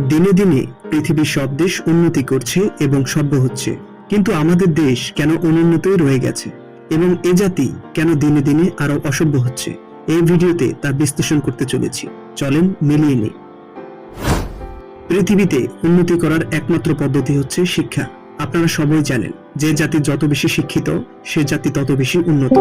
দিনে দিনে পৃথিবীর সব দেশ উন্নতি করছে এবং সভ্য হচ্ছে। কিন্তু আমাদের দেশ কেন অনুন্নতই রয়ে গেছে? এবং এ জাতি কেন দিনে দিনে আরও অসভ্য হচ্ছে? এই ভিডিওতে তা বিশ্লেষণ করতে চলেছি। চলেন মিলিয়ে নিই। পৃথিবীতে উন্নতি করার একমাত্র পদ্ধতি হচ্ছে শিক্ষা। আপনারা সবাই জানেন, যে জাতি যত বেশি শিক্ষিত, সে জাতি তত বেশি উন্নত।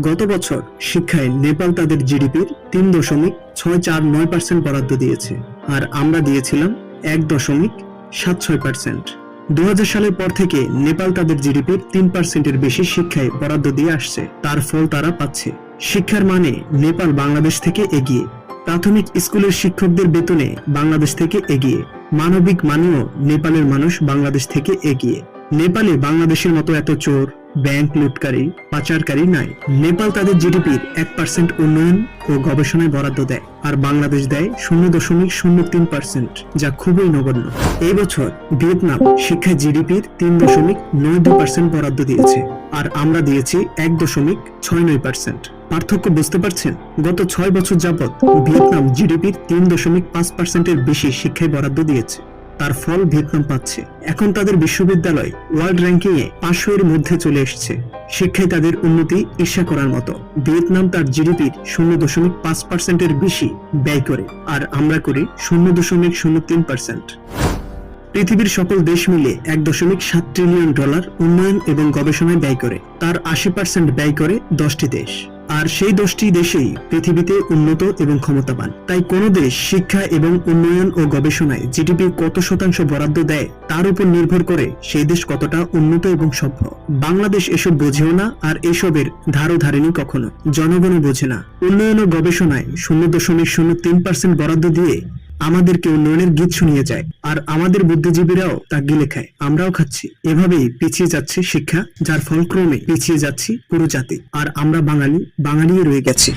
গত বছর শিক্ষায় নেপাল তাদের জিডিপির তিন দশমিক ছয় চার নয় পার্সেন্ট বরাদ্দ দিয়েছে। আর আমরা দিয়েছিলাম এক দশমিক সাত ছয় পার্সেন্ট দু সালের পর থেকে নেপাল তাদের জিডিপির তিন পার্সেন্টের বেশি শিক্ষায় বরাদ্দ দিয়ে আসছে। তার ফল তারা পাচ্ছে। শিক্ষার মানে নেপাল বাংলাদেশ থেকে এগিয়ে। প্রাথমিক স্কুলের শিক্ষকদের বেতনে বাংলাদেশ থেকে এগিয়ে। মানবিক মানেও নেপালের মানুষ বাংলাদেশ থেকে এগিয়ে। নেপালে বাংলাদেশের মতো এত চোর ব্যাংক লুটকারী, পাচারকারী নাই। নেপাল তাদের জিডিপির এক পার্সেন্ট উন্নয়ন ও গবেষণায় বরাদ্দ দেয় আর বাংলাদেশ দেয় শূন্য দশমিক শূন্য তিন পার্সেন্ট যা খুবই নগণ্য। এই বছর ভিয়েতনাম শিক্ষায় জিডিপির তিন দশমিক নয় দুই পার্সেন্ট বরাদ্দ দিয়েছে আর আমরা দিয়েছি এক দশমিক ছয় নয় পার্সেন্ট পার্থক্য বুঝতে পারছেন? গত ছয় বছর যাবৎ ভিয়েতনাম জিডিপির তিন দশমিক পাঁচ পার্সেন্টের বেশি শিক্ষায় বরাদ্দ দিয়েছে। তার ফল ভিয়েতনাম পাচ্ছে। এখন তাদের বিশ্ববিদ্যালয় ওয়ার্ল্ড র্যাঙ্কিং এ পাঁচশো এর মধ্যে চলে এসেছে। শিক্ষায় তাদের উন্নতি ঈর্ষা করার মতো। ভিয়েতনাম তার জিডিপির শূন্য দশমিক পাঁচ পার্সেন্টের বেশি ব্যয় করে, আর আমরা করি শূন্য দশমিক শূন্য তিন পার্সেন্ট। পৃথিবীর সকল দেশ মিলে এক দশমিক সাত ট্রিলিয়ন ডলার উন্নয়ন এবং গবেষণায় ব্যয় করে। তার আশি পার্সেন্ট ব্যয় করে দশটি দেশ। আর সেই দশটি দেশেই পৃথিবীতে উন্নত এবং ক্ষমতাবান। তাই কোনো দেশ শিক্ষা এবং উন্নয়ন ও গবেষণায় জিডিপির কত শতাংশ বরাদ্দ দেয়, তার উপর নির্ভর করে সেই দেশ কতটা উন্নত এবং সভ্য বাংলাদেশ এসব বোঝেও না, আর এসবের ধারও ধারেনি কখনো। জনগণও বোঝে না। উন্নয়ন ও গবেষণায় শূন্য দশমিক শূন্য তিন পার্সেন্ট বরাদ্দ দিয়ে আমাদেরকে উন্নয়নের গীত শুনিয়ে যায়, আর আমাদের বুদ্ধিজীবীরাও তা গিলে খায় আমরাও খাচ্ছি। এভাবেই পিছিয়ে যাচ্ছে শিক্ষা, যার ফলক্রমে পিছিয়ে যাচ্ছি পুরো জাতি আর আমরা বাঙালি বাঙালিই রয়ে গেছি।